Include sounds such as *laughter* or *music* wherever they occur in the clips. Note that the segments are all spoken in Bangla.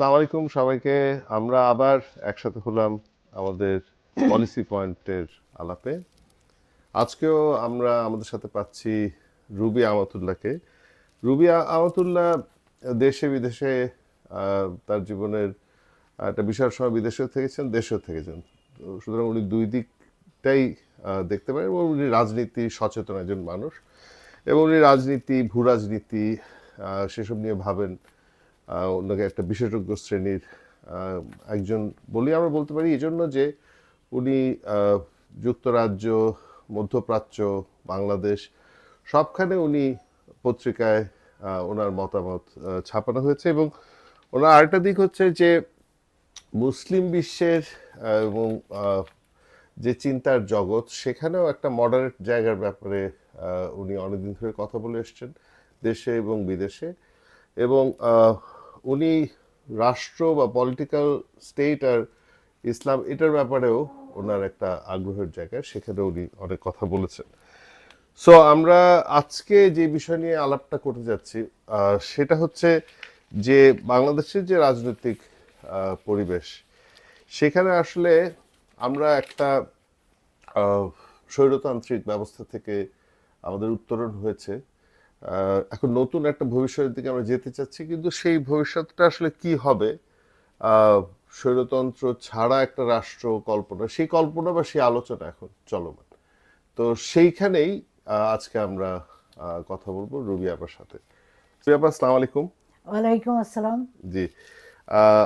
আসসালামু সবাইকে। আমরা আবার একসাথে হলাম আমাদের পলিসি পয়েন্টের আলাপে। আজকেও আমরা আমাদের সাথে পাচ্ছি রুবি আমাতুল্লাহকে রুবি আমাতুল্লাহ দেশে বিদেশে তার জীবনের একটা বিশাল সময় বিদেশেও থেকেছেন, দেশেও থেকেছেন। সুতরাং উনি দুই দিকটাই দেখতে পারেন এবং উনি রাজনীতি সচেতন একজন মানুষ এবং উনি রাজনীতি ভূ রাজনীতি সেসব নিয়ে ভাবেন ওনাকে একটা বিশেষজ্ঞ শ্রেণির একজন বলি আমরা বলতে পারি এই জন্য যে উনি যুক্তরাজ্য, মধ্যপ্রাচ্য, বাংলাদেশ সবখানে উনি পত্রিকায় ওনার মতামত ছাপানো হয়েছে এবং ওনার আরেকটা দিক হচ্ছে যে মুসলিম বিশ্বের এবং যে চিন্তার জগৎ সেখানেও একটা মডারেট জায়গার ব্যাপারে উনি অনেকদিন ধরে কথা বলে এসছেন দেশে এবং বিদেশে এবং উনি রাষ্ট্র বা পলিটিক্যাল স্টেট আর ইসলাম, এটার ব্যাপারেও ওনার একটা আগ্রহের জায়গা সেখানে উনি অনেক কথা বলেছেন। সো আমরা আজকে যে বিষয় নিয়ে আলাপটা করতে যাচ্ছি সেটা হচ্ছে যে বাংলাদেশের যে রাজনৈতিক পরিবেশ, সেখানে আসলে আমরা একটা স্বৈরতান্ত্রিক ব্যবস্থা থেকে আমাদের উত্তরণ হয়েছে। এখন নতুন একটা ভবিষ্যতের দিকে আমরা যেতে চাচ্ছি কিন্তু সেই ভবিষ্যৎটা আসলে কি হবে? স্বৈরতন্ত্র ছাড়া একটা রাষ্ট্র কল্পনা সেই কল্পনা বা সেই আলোচনা এখন চলমান। তো সেইখানেই আজকে আমরা কথা বলব রবি আপার সাথে। রবি আপা আসসালামু আলাইকুম। ওয়ালাইকুম আসসালাম। জি।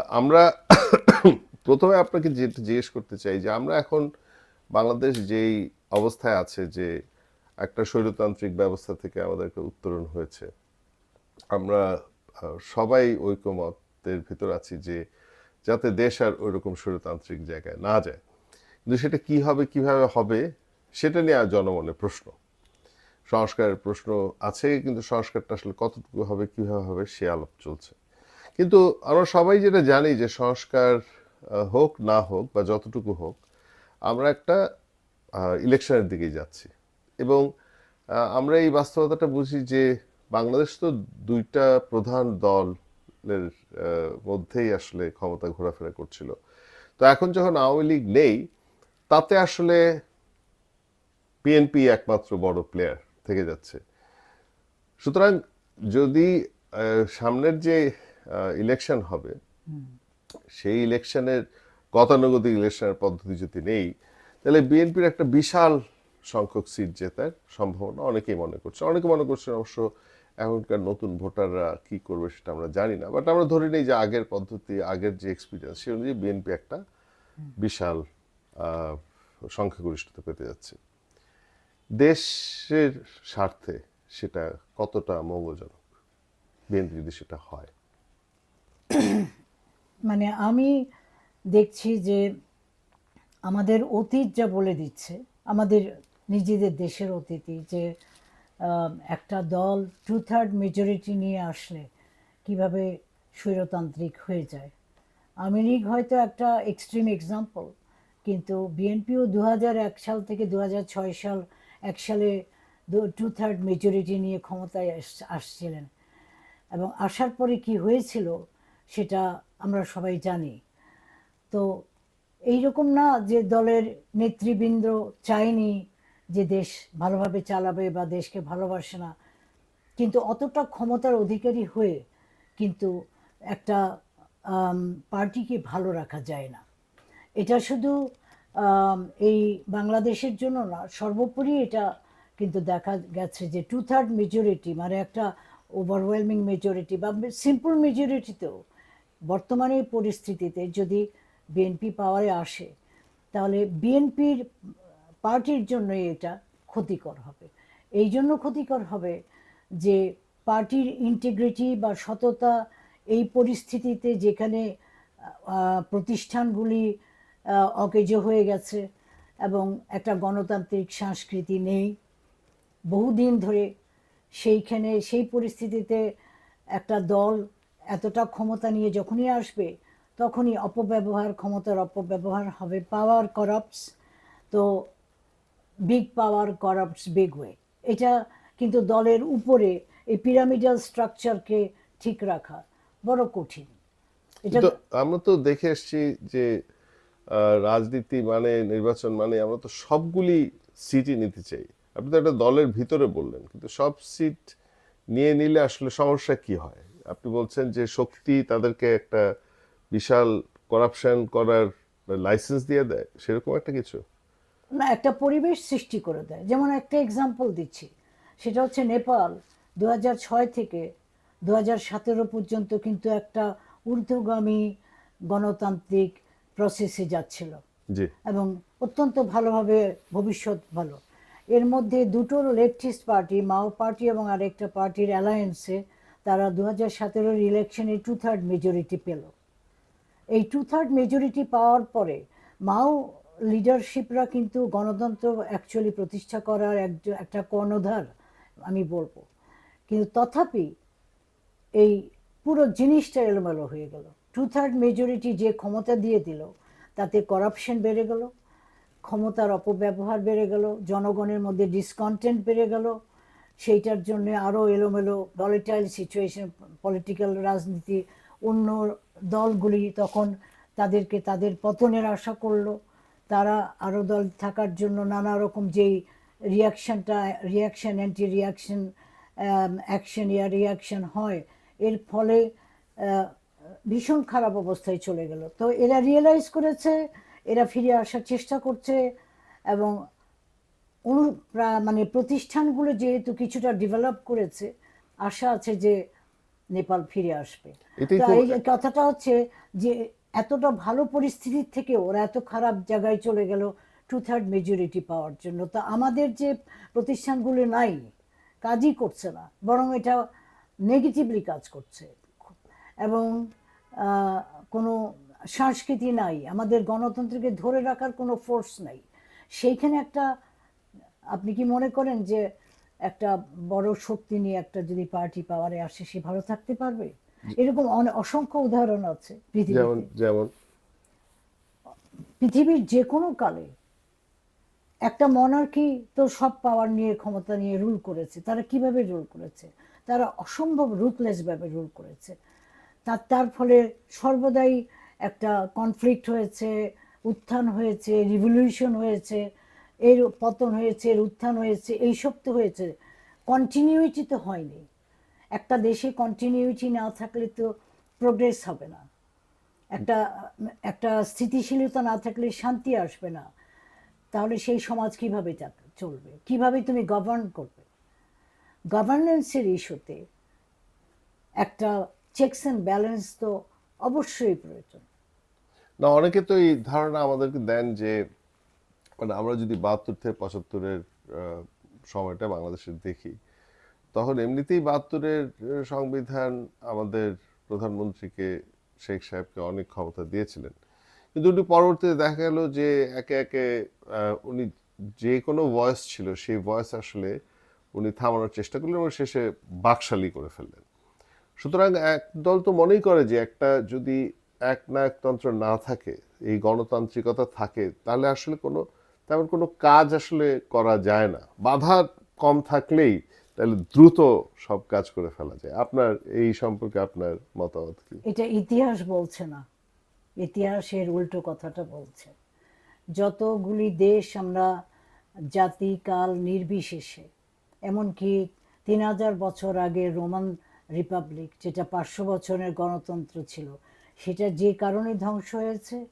আমরা *coughs* প্রথমে আপনাকে যেটা জিজ্ঞেস করতে চাই যে আমরা এখন বাংলাদেশ যেই অবস্থায় আছে যে একটা স্বৈরতান্ত্রিক ব্যবস্থা থেকে আমাদেরকে উত্তরণ হয়েছে। আমরা সবাই ঐকমতের ভিতর আছি যে, যাতে দেশ আর ওইরকম স্বৈরতান্ত্রিক জায়গায় না যায়। কিন্তু সেটা কি হবে, কীভাবে হবে, সেটা নিয়ে আর জনমনে প্রশ্ন। সংস্কারের প্রশ্ন আছে, কিন্তু সংস্কারটা আসলে কতটুকু হবে, কীভাবে হবে, সে আলাপ চলছে। কিন্তু আমরা সবাই যেটা জানি যে, সংস্কার হোক না হোক বা যতটুকু হোক, আমরা একটা ইলেকশনের দিকেই যাচ্ছি। এবং আমরা এই বাস্তবতাটা বুঝি যে বাংলাদেশ তো দুইটা প্রধান দলের মধ্যেই আসলে ক্ষমতা ঘোরাফেরা করছিল। তো এখন যখন আওয়ামী লীগ নেই তাতে আসলে বিএনপি একমাত্র বড় প্লেয়ার থেকে যাচ্ছে। সুতরাং যদি সামনের যে ইলেকশন হবে সেই ইলেকশনের গতানুগতিক ইলেকশনের পদ্ধতি যদি নেই তাহলে বিএনপির একটা বিশাল সংখ্যক সিট জেতার সম্ভাবনা অনেকেই মনে করছে। অনেকে মনে করছেন অবশ্য এখনকার নতুন ভোটাররা কি করবে সেটা আমরা জানি না। বাট আমরা ধরে নিই যে আগের পদ্ধতি, আগের যে এক্সপিরিয়েন্স সে অনুযায়ী বিএনপি একটা বিশাল সংখ্যাগরিষ্ঠতা পেতে যাচ্ছে। দেশের স্বার্থে সেটা কতটা মঙ্গলজনক? বিএনপি যদি সেটা হয়। মানে আমি দেখছি যে আমাদের অতীত যা বলে দিচ্ছে, আমাদের নিজেদের দেশের অতিথি যে একটা দল টু থার্ড মেজরিটি নিয়ে আসলে কীভাবে স্বৈরতান্ত্রিক হয়ে যায়। আওয়ামী লীগ হয়তো একটা এক্সট্রিম এক্সাম্পল কিন্তু বিএনপিও দু এক সাল থেকে দু সাল এক সালে টু থার্ড মেজরিটি নিয়ে ক্ষমতায় আসছিলেন। এবং আসার পরে কি হয়েছিল সেটা আমরা সবাই জানি। তো এই রকম না যে দলের নেতৃবৃন্দ চায়নি যে দেশ ভালোভাবে চালাবে বা দেশকে ভালোবাসে না। কিন্তু অতটা ক্ষমতার অধিকারী হয়ে কিন্তু একটা পার্টিকে ভালো রাখা যায় না। এটা শুধু এই বাংলাদেশের জন্য না, সর্বোপরি এটা কিন্তু দেখা গেছে যে টু থার্ড মেজরিটি মানে একটা ওভারওয়েলমিং মেজরিটি বা সিম্পল মেজরিটিতেও বর্তমানে পরিস্থিতিতে যদি বিএনপি পাওয়ারে আসে, তাহলে বিএনপির পার্টির জন্যই এটা ক্ষতিকর হবে। এই জন্য ক্ষতিকর হবে যে পার্টির ইন্টিগ্রিটি বা সততা এই পরিস্থিতিতে যেখানে প্রতিষ্ঠানগুলি অকেজ হয়ে গেছে এবং একটা গণতান্ত্রিক সংস্কৃতি নেই, বহুদিন ধরে সেইখানে, সেই পরিস্থিতিতে একটা দল এতটা ক্ষমতা নিয়ে যখনই আসবে, তখনই অপব্যবহার, ক্ষমতার অপব্যবহার হবে পাওয়ার করাপস তো big power corrupts big way এটা কিন্তু দলের উপরে এই পিরামিডাল স্ট্রাকচারকে ঠিক রাখা বড় কঠিন। আমরা তো দেখে এসেছি যে রাজনীতি মানে নির্বাচন মানে আমরা তো সবগুলি সিটই নিতে চাই। আপনি তো একটা দলের ভিতরে বললেন, কিন্তু সব সিট নিয়ে নিলে আসলে সমস্যা কি হয়? আপনি বলছেন যে শক্তি তাদেরকে একটা বিশাল করাপশন করার লাইসেন্স দিয়ে দেয়, সেরকম একটা কিছু? একটা পরিবেশ সৃষ্টি করে দেয়। যেমন একটা এক্সাম্পল দিচ্ছি। সেটা হচ্ছে নেপাল। দু ছয় থেকে দু সতেরো পর্যন্ত কিন্তু একটা ঊর্ধ্বগামী গণতান্ত্রিক প্রসেসে যাচ্ছিল। এবং অত্যন্ত ভালোভাবে ভবিষ্যৎ ভালো। এর মধ্যে দুটো লেফটিস্ট পার্টি মাও পার্টি এবং আরেকটা পার্টির অ্যালায়েন্সে তারা দু হাজার সতেরোর ইলেকশনে টু থার্ড মেজরিটি পেল। এই টু থার্ড মেজরিটি পাওয়ার পরে মাও লিডারশিপরা কিন্তু গণতন্ত্র অ্যাকচুয়ালি প্রতিষ্ঠা করার একজ- একটা কর্ণধার, আমি বলব। কিন্তু তথাপি এই পুরো জিনিসটা এলোমেলো হয়ে গেল। টু থার্ড মেজরিটি যে ক্ষমতা দিয়ে দিল, তাতে করাপশন বেড়ে গেল, ক্ষমতার অপব্যবহার বেড়ে গেল, জনগণের মধ্যে ডিসকন্টেন্ট বেড়ে গেল, সেইটার জন্য আরও এলোমেলো ভলেটাইল সিচুয়েশন পলিটিক্যাল রাজনীতি, অন্য দলগুলি তখন তাদেরকে তাদের পতনের আশা করল। তারা আরও দল থাকার জন্য নানা রকম যেই রিয়াকশনটা রিয়াকশন অ্যান্টি রিয়াকশন অ্যাকশন ইয়া রিয়াকশন হয় এর ফলে ভীষণ খারাপ অবস্থায় চলে গেল। তো এরা রিয়েলাইজ করেছে এরা ফিরে আসার চেষ্টা করছে এবং অনু মানে প্রতিষ্ঠানগুলো যেহেতু কিছুটা ডেভেলপ করেছে আশা আছে যে নেপাল ফিরে আসবে। কথাটা হচ্ছে যে এতটা ভালো পরিস্থিতির থেকে ওরা এত খারাপ জায়গায় চলে গেল টু থার্ড মেজরিটি পাওয়ার জন্য। তো আমাদের যে প্রতিষ্ঠানগুলো নাই, কাজই করছে না, বরং এটা নেগেটিভলি কাজ করছে। এবং কোনো সংস্কৃতি নাই, আমাদের গণতন্ত্রকে ধরে রাখার কোনো ফোর্স নাই। সেইখানে একটা, আপনি কি মনে করেন যে একটা বড় শক্তি নিয়ে একটা যদি পার্টি পাওয়ারে আসে, সে ভালো থাকতে পারবে? এরকম অসংখ্য উদাহরণ আছে যেমন যেমন? পৃথিবীর যে কোনো কালে একটা মনার্কি তো সব পাওয়ার নিয়ে ক্ষমতা নিয়ে রুল করেছে। তারা কীভাবে রুল করেছে? তারা অসম্ভব রুথলেস ভাবে রুল করেছে। তার তার ফলে সর্বদাই একটা কনফ্লিক্ট হয়েছে উত্থান হয়েছে রিভলিউশন হয়েছে এর পতন হয়েছে এর উত্থান হয়েছে এইসব তো হয়েছে। কন্টিনিউইটি তো হয়নি। একটা দেশে কন্টিনিউইটি না থাকলে তো প্রোগ্রেস হবে না। একটা একটা স্থিতিশীলতা না থাকলে শান্তি আসবে না। তাহলে সেই সমাজ কীভাবে চলবে? কীভাবে তুমি গভর্ন করবে? গভর্নেন্সের ইস্যুতে একটা চেকস অ্যান্ড ব্যালেন্স তো অবশ্যই প্রয়োজন। না, অনেকে তো এই ধারণা আমাদেরকে দেন যে মানে আমরা যদি বাহাত্তর থেকে পঁচাত্তরের সময়টা বাংলাদেশের দেখি তখন এমনিতেই বাহাত্তরের সংবিধান আমাদের প্রধানমন্ত্রীকে শেখ সাহেবকে অনেক ক্ষমতা দিয়েছিলেন। কিন্তু উনি পরবর্তীতে দেখা গেল যে একে একে উনি যে কোনো ভয়েস ছিল, সেই ভয়েস আসলে উনি থামানোর চেষ্টা করলেন এবং শেষে বাকশালী করে ফেললেন। সুতরাং একদল তো মনেই করে যে একটা যদি এক একনায়কতন্ত্র না থাকে, এই গণতান্ত্রিকতা থাকে, তাহলে আসলে কোনো, তেমন কোনো কাজ আসলে করা যায় না। বাধা কম থাকলেই তাহলে দ্রুত সব কাজ করে ফেলা যায়। আপনার, এই সম্পর্কে আপনার মতামত কি? এটা ইতিহাস বলছে না। ইতিহাসের উল্টো কথাটা বলছে। যতগুলি দেশ আমরা জাতি, কাল নির্বিশেষে, এমনকি তিন হাজার বছর আগে রোমান রিপাবলিক, যেটা পাঁচশো বছরের গণতন্ত্র ছিল, সেটা যে কারণে ধ্বংস হয়েছে,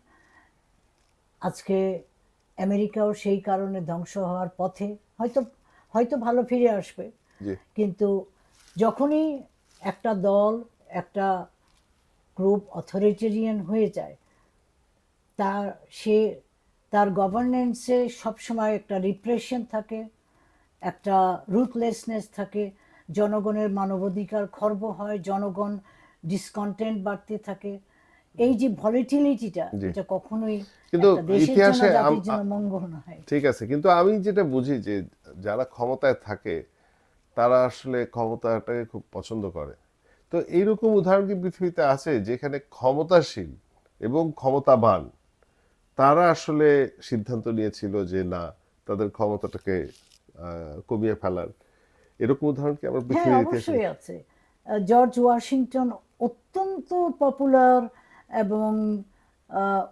আজকে আমেরিকাও সেই কারণে ধ্বংস হওয়ার পথে হয়তো হয়তো ভালো ফিরে আসবে। কিন্তু যখনই একটা দল একটা গ্রুপ অথরিটেরিয়ান হয়ে যায় তার সে তার গভর্নেন্সে সবসময় একটা রিপ্রেশন থাকে একটা রুথলেসনেস থাকে জনগণের মানবাধিকার খর্ব হয় জনগণ ডিসকন্টেন্ট বাড়তে থাকে। এই যে ভলিটিলিটিটা। এটা কখনোই কিন্তু ইতিহাসে মঙ্গল নয়। ঠিক আছে কিন্তু আমি যেটা বুঝি যে যারা ক্ষমতায় থাকে তারা আসলে ক্ষমতাটাকে খুব পছন্দ করে। তো এইরকম উদাহরণ কি পৃথিবীতে আছে যেখানে ক্ষমতাশীল এবং ক্ষমতাবান তারা আসলে সিদ্ধান্ত নিয়েছিল যে না তাদের ক্ষমতাটাকে কমিয়ে ফেলার? এরকম উদাহরণ কি আমরা হ্যাঁ পৃথিবীর অবশ্যই আছে। জর্জ ওয়াশিংটন অত্যন্ত পপুলার এবং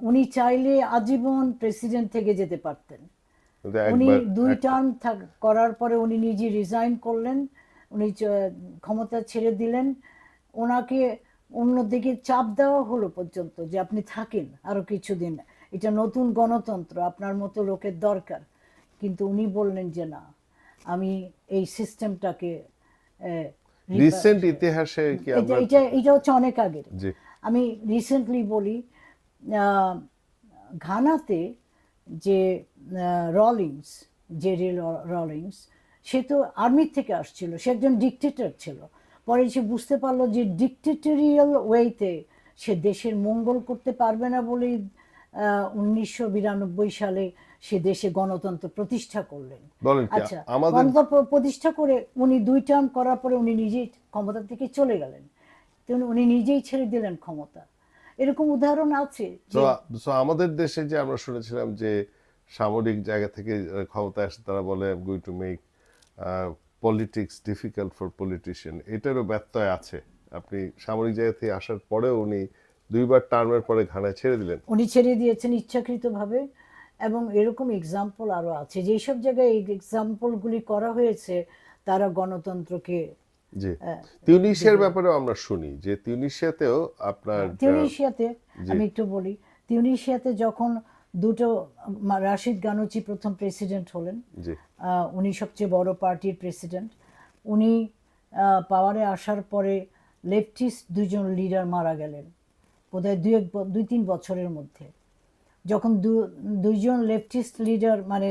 উনি চাইলে আজীবন প্রেসিডেন্ট থেকে যেতে পারতেন। উনি দুই টার্ম করার পরে উনি নিজে রিজাইন করলেন। উনি ক্ষমতা ছেড়ে দিলেন। ওনাকে অন্যদিকে চাপ দেওয়া হলো পর্যন্ত যে আপনি থাকেন আরও কিছুদিন। এটা নতুন গণতন্ত্র আপনার মতো লোকের দরকার। কিন্তু উনি বললেন যে না আমি এই সিস্টেমটাকে রিসেন্ট ইতিহাসে কি এটা এটা এটা হচ্ছে অনেক আগের। আমি রিসেন্টলি বলি আহ, ঘানাতে যে রলিংস জেরি রলিংস সে তো আর্মি থেকে আসছিল সে একজন ডিকটেটর ছিল। পরে সে বুঝতে পারল যে ডিকটেটরিয়াল ওয়েতে সে দেশের মঙ্গল করতে পারবে না বলেই উনিশশো বিরানব্বই সালে সে দেশে গণতন্ত্র প্রতিষ্ঠা করলেন। আচ্ছা গণতন্ত্র প্রতিষ্ঠা করে উনি দুই টার্ম করার পরে উনি নিজেই ক্ষমতা থেকে চলে গেলেন। উনি নিজেই ছেড়ে দিলেন ক্ষমতা। এরকম উদাহরণ আছে আমাদের দেশে যে আমরা শুনেছিলাম যে সামরিক জায়গা থেকে আহ, ক্ষমতায় আসে তারা বলে going to make politics difficult for politician এটারও ব্যত্যয় আছে। আপনি সামরিক জায়গা থেকে আসার পরেও উনি দুইবার টার্মের পরে ঘানায় ছেড়ে দিলেন। উনি ছেড়ে দিয়েছেন ইচ্ছাকৃতভাবে এবং এরকম এক্সাম্পল আরও আছে। যেসব সব জায়গায় এই এক্সাম্পলগুলি করা হয়েছে তারা গণতন্ত্রকে জি। হ্যাঁ, তিউনিশিয়ার ব্যাপারেও আমরা শুনি যে তিউনিশিয়াতেও আপনার তিউনিশিয়াতে আমি একটু বলি। তিউনিশিয়াতে যখন দুটো রাশিদ গানুচি প্রথম প্রেসিডেন্ট হলেন উনি সবচেয়ে বড় পার্টির প্রেসিডেন্ট। উনি পাওয়ারে আসার পরে লেফটিস্ট দুজন লিডার মারা গেলেন বোধহয় দুই এক দুই তিন বছরের মধ্যে। যখন দুইজন লেফটিস্ট লিডার মানে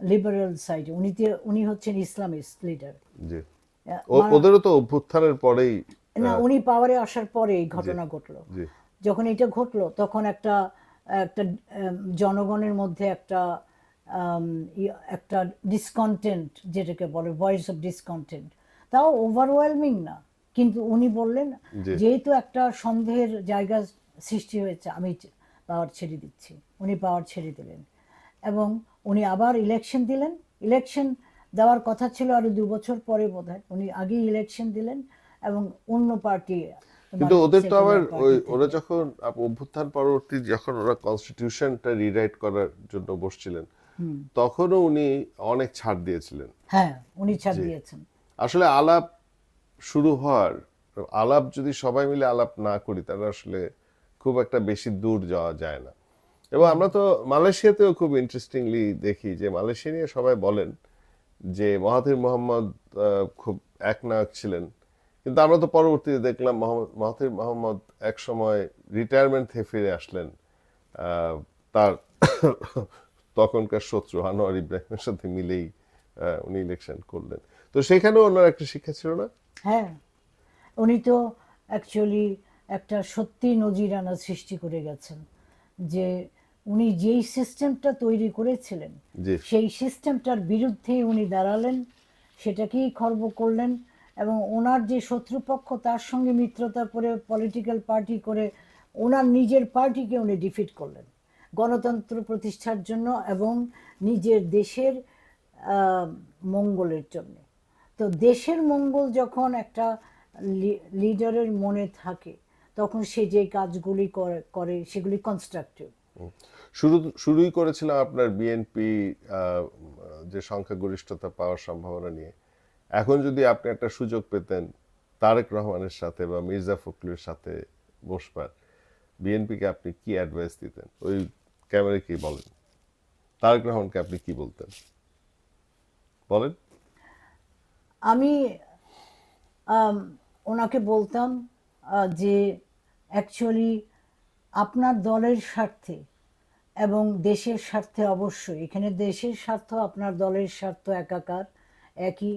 লিবারেল সাইড উনি উনি হচ্ছেন ইসলামিস্ট লিডার। ওদেরও তো অভ্যুত্থানের পরেই না উনি পাওয়ারে আসার পরে এই ঘটনা ঘটলো। যখন এটা ঘটলো তখন একটা একটা জনগণের মধ্যে একটা আম, একটা ডিসকন্টেন্ট যেটাকে বলে ভয়েস অফ ডিসকন্টেন্ট তাও ওভারওয়েলমিং না। কিন্তু উনি বললেন যেহেতু একটা সন্দেহের জায়গা সৃষ্টি হয়েছে আমি পাওয়ার ছেড়ে দিচ্ছি। উনি পাওয়ার ছেড়ে দিলেন। এবং উনি আবার ইলেকশন দিলেন। ইলেকশন দেওয়ার কথা ছিল আরও দু বছর পরে বোধহয়। উনি আগেই ইলেকশন দিলেন এবং অন্য পার্টি কিন্তু ওদের তো আবার ওই ওরা যখন অভ্যুত্থান পরবর্তী যখন ওরা কনস্টিটিউশনটা রিরাইট করার জন্য বসছিলেন তখনও উনি অনেক ছাড় দিয়েছিলেন। হ্যাঁ উনি ছাড় দিয়েছেন। আসলে আলাপ শুরু হওয়ার আলাপ যদি সবাই মিলে আলাপ না করি তাহলে আসলে খুব একটা বেশি দূর যাওয়া যায় না। এবং আমরা তো মালয়েশিয়াতেও খুব ইন্টারেস্টিংলি দেখি যে মালয়েশিয়া নিয়ে সবাই বলেন যে মহাথির মোহাম্মদ খুব একনায়ক ছিলেন। কিন্তু আমরা তো পরবর্তীতে দেখলাম মহাথির মোহাম্মদ এক সময় রিটায়ারমেন্ট থেকে ফিরে আসলেন। তার তখনকার শত্রু আনোয়ার ইব্রাহিমের সাথে মিলেই উনি ইলেকশন করলেন। তো সেখানেও ওনার একটা শিক্ষা ছিল না? হ্যাঁ। উনি তো অ্যাকচুয়ালি একটা সত্যি নজিরানা সৃষ্টি করে গেছেন। যে উনি যেই সিস্টেমটা তৈরি করেছিলেন সেই সিস্টেমটার বিরুদ্ধে উনি দাঁড়ালেন সেটাকেই খর্ব করলেন এবং ওনার যে শত্রুপক্ষ তার সঙ্গে মিত্রতা করে পলিটিক্যাল পার্টি করে ওনার নিজের পার্টিকে উনি ডিফিট করলেন। গণতন্ত্র প্রতিষ্ঠার জন্য এবং নিজের দেশের মঙ্গলের জন্য। তো দেশের মঙ্গল যখন একটা লিডারের মনে থাকে তখন সে যে কাজগুলি করে করে সেগুলি কনস্ট্রাকটিভ শুরু, শুরুই করেছিলাম আপনার বিএনপি যে সংখ্যাগরিষ্ঠতা পাওয়ার সম্ভাবনা নিয়ে। এখন যদি আপনি একটা সুযোগ পেতেন, তারেক রহমানের সাথে বা মির্জা ফখরুলের সাথে বসবার বিএনপিকে আপনি কি অ্যাডভাইস দিতেন? ওই ক্যামেরা কি বলেন। তারেক রহমানকে আপনি কি বলতেন? বলেন। আমি ওনাকে বলতাম যে অ্যাকচুয়ালি আপনার দলের স্বার্থে এবং দেশের স্বার্থে অবশ্যই। এখানে দেশের স্বার্থ, আপনার দলের স্বার্থ একাকার, একই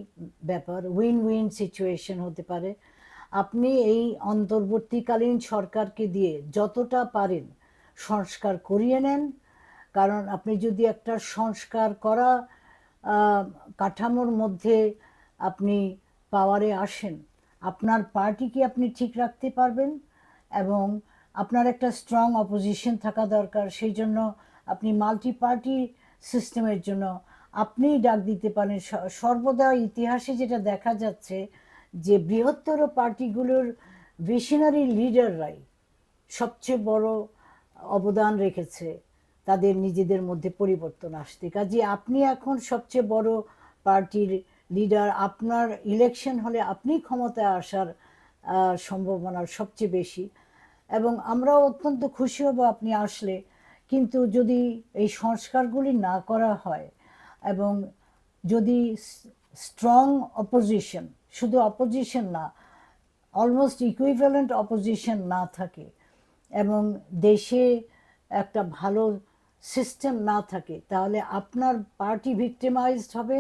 ব্যাপার। উইন উইন সিচুয়েশন হতে পারে। আপনি এই অন্তর্বর্তীকালীন সরকারকে দিয়ে যতটা পারেন সংস্কার করিয়ে নেন। কারণ আপনি যদি একটা সংস্কার করা কাঠামোর মধ্যে আপনি পাওয়ারে আসেন, আপনার পার্টিকে আপনি ঠিক রাখতে পারবেন এবং আপনার একটা স্ট্রং অপোজিশন থাকা দরকার, সেই জন্য আপনি মাল্টি পার্টি সিস্টেমের জন্য আপনিই ডাক দিতে পারেন। সর্বদা ইতিহাসে যেটা দেখা যাচ্ছে যে বৃহত্তর পার্টিগুলোর ভিশনারি লিডাররাই সবচেয়ে বড় অবদান রেখেছে তাদের নিজেদের মধ্যে পরিবর্তন আসতে। কাজে আপনি এখন সবচেয়ে বড় পার্টির লিডার আপনার ইলেকশন হলে আপনি ক্ষমতায় আসার সম্ভাবনা সবচেয়ে বেশি। এবং আমরাও অত্যন্ত খুশি হব আপনি আসলে। কিন্তু যদি এই সংস্কারগুলি না করা হয় এবং যদি স্ট্রং অপোজিশন শুধু অপোজিশন না অলমোস্ট ইকুইভ্যালেন্ট অপোজিশন না থাকে এবং দেশে একটা ভালো সিস্টেম না থাকে, তাহলে আপনার পার্টি ভিক্টিমাইজড হবে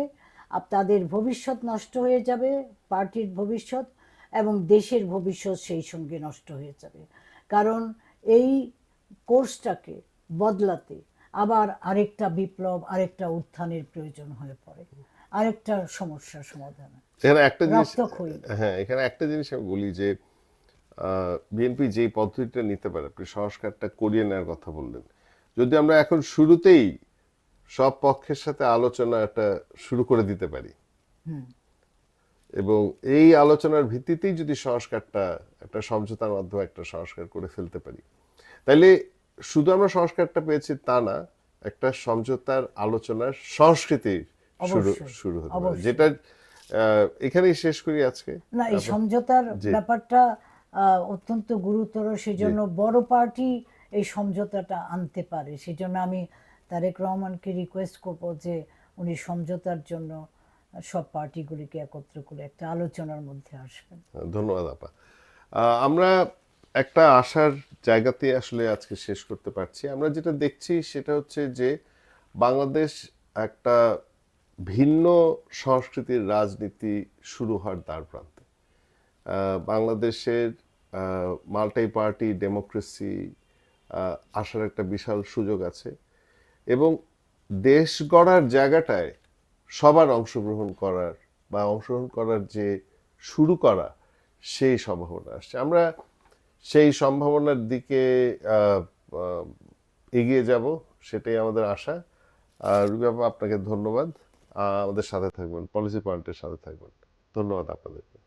তাদের ভবিষ্যৎ নষ্ট হয়ে যাবে পার্টির ভবিষ্যৎ এবং দেশের ভবিষ্যৎ সেই সঙ্গে নষ্ট হয়ে যাবে। কারণ এই কোর্সটাকে বদলাতে আবার আরেকটা বিপ্লব আরেকটা উত্থানের প্রয়োজন হয়ে পড়ে। আরেকটা সমস্যার সমাধান। এখানে একটা জিনিস। হ্যাঁ এখানে একটা জিনিস আমি বলি যে বিএনপি যেই পদ্ধতিটা নিতে পারে আপনি সংস্কারটা করিয়ে নেওয়ার কথা বললেন। যদি আমরা এখন শুরুতেই সব পক্ষের সাথে আলোচনাটা শুরু করে দিতে পারি এবং এই আলোচনার ভিত্তিতেই যদি সংস্কারটা একটা সমঝোতার মাধ্যমে একটা সংস্কার করে ফেলতে পারি। তাইলে শুধু আমরা সংস্কারটা পেয়েছি তা না একটা সমঝোতার আলোচনার সংস্কৃতি শুরু শুরু হতে পারে। যেটা এখানেই শেষ করি আজকে। না এই সমঝোতার ব্যাপারটা আহ, অত্যন্ত গুরুতর সেজন্য বড় পার্টি এই সমঝোতাটা আনতে পারে। সেজন্য আমি তারেক রহমানকে রিকোয়েস্ট করব যে উনি সমঝোতার জন্য সব পার্টিগুলিকে একত্র করে একটা আলোচনার মধ্যে আসবেন। ধন্যবাদ, আপা। আমরা একটা আশার জায়গাতে আসলে আজকে শেষ করতে পারছি। আমরা যেটা দেখছি সেটা হচ্ছে যে বাংলাদেশ একটা ভিন্ন সংস্কৃতির রাজনীতি শুরু হওয়ার দ্বার প্রান্তে। বাংলাদেশের মাল্টি পার্টি ডেমোক্রেসি আসার একটা বিশাল সুযোগ আছে এবং দেশ গড়ার জায়গাটায় সবার অংশগ্রহণ করার বা অংশগ্রহণ করার যে শুরু করা, সেই সম্ভাবনা আসছে। আমরা সেই সম্ভাবনার দিকে এগিয়ে যাব, সেটাই আমাদের আশা। আর রুবি আপনাকে ধন্যবাদ। আমাদের সাথে থাকবেন, পলিসি পয়েন্টের সাথে থাকবেন। ধন্যবাদ আপনাদেরকে